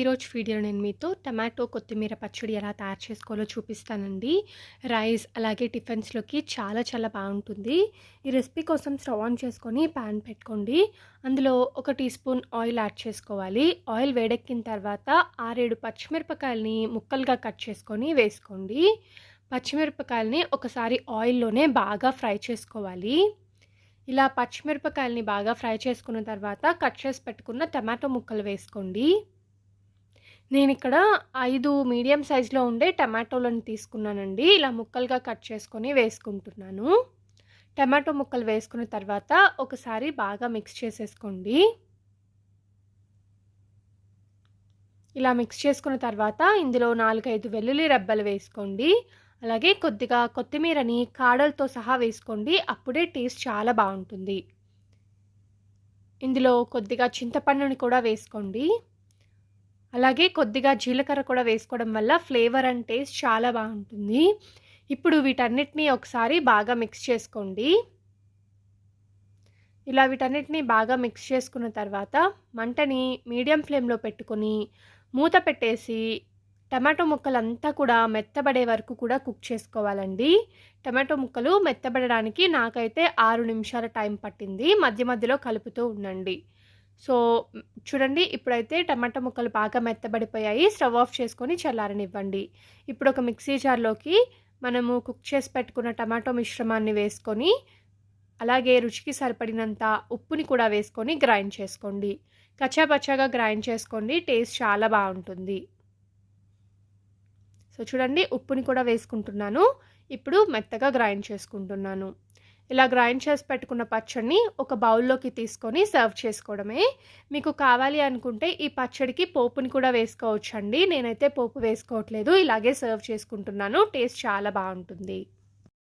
ఈరోజు వీడియో నేను మీతో. టమాటో కొత్తిమీర పచ్చడి ఎలా తయారు చేసుకోవాలో చూపిస్తానండి. రైస్ అలాగే టిఫిన్స్లోకి చాలా చాలా బాగుంటుంది. ఈ రెసిపీ కోసం స్టవ్ ఆన్ చేసుకొని ప్యాన్ పెట్టుకోండి. అందులో ఒక టీ స్పూన్ ఆయిల్ యాడ్ చేసుకోవాలి. ఆయిల్ వేడెక్కిన తర్వాత ఆరేడు పచ్చిమిరపకాయలని ముక్కలుగా కట్ చేసుకొని వేసుకోండి. పచ్చిమిరపకాయలని ఒకసారి ఆయిల్లోనే బాగా ఫ్రై చేసుకోవాలి. ఇలా పచ్చిమిరపకాయలని బాగా ఫ్రై చేసుకున్న తర్వాత కట్ చేసి పెట్టుకున్న టమాటో ముక్కలు వేసుకోండి. నేను ఇక్కడ ఐదు మీడియం సైజులో ఉండే టమాటోలను తీసుకున్నానండి. ఇలా ముక్కలుగా కట్ చేసుకొని వేసుకుంటున్నాను. టమాటో ముక్కలు వేసుకున్న తర్వాత ఒకసారి బాగా మిక్స్ చేసేసుకోండి. ఇలా మిక్స్ చేసుకున్న తర్వాత ఇందులో నాలుగైదు వెల్లుల్లి రెబ్బలు వేసుకోండి. అలాగే కొద్దిగా కొత్తిమీరని కాడలతో సహా వేసుకోండి. అప్పుడే టేస్ట్ చాలా బాగుంటుంది. ఇందులో కొద్దిగా చింతపండుని కూడా వేసుకోండి. అలాగే కొద్దిగా జీలకర్ర కూడా వేసుకోవడం వల్ల ఫ్లేవర్ అండ్ టేస్ట్ చాలా బాగుంటుంది. ఇప్పుడు వీటన్నిటిని ఒకసారి బాగా మిక్స్ చేసుకోండి. ఇలా వీటన్నిటిని బాగా మిక్స్ చేసుకున్న తర్వాత మంటని మీడియం ఫ్లేమ్లో పెట్టుకొని మూత పెట్టేసి టమాటో ముక్కలు అంతా కూడా మెత్తబడే వరకు కూడా కుక్ చేసుకోవాలండి. టమాటో ముక్కలు మెత్తబడడానికి నాకైతే ఆరు నిమిషాల టైం పట్టింది. మధ్య మధ్యలో కలుపుతూ ఉండండి. సో చూడండి ఇప్పుడైతే టమాటా ముక్కలు బాగా మెత్తబడిపోయాయి. స్టవ్ ఆఫ్ చేసుకొని చల్లారనివ్వండి. ఇప్పుడు ఒక మిక్సీ జార్లోకి మనము కుక్ చేసి పెట్టుకున్న టమాటో మిశ్రమాన్ని వేసుకొని అలాగే రుచికి సరిపడినంత ఉప్పుని కూడా వేసుకొని గ్రైండ్ చేసుకోండి. కచ్చాపచ్చాగా గ్రైండ్ చేసుకోండి. టేస్ట్ చాలా బాగుంటుంది. సో చూడండి ఉప్పుని కూడా వేసుకుంటున్నాను. ఇప్పుడు మెత్తగా గ్రైండ్ చేసుకుంటున్నాను. ఇలా గ్రైండ్ చేసి పెట్టుకున్న పచ్చడిని ఒక బౌల్లోకి తీసుకొని సర్వ్ చేసుకోవడమే. మీకు కావాలి అనుకుంటే ఈ పచ్చడికి పోపుని కూడా వేసుకోవచ్చండి. నేనైతే పోపు వేసుకోవట్లేదు ఇలాగే సర్వ్ చేసుకుంటున్నాను. టేస్ట్ చాలా బాగుంటుంది.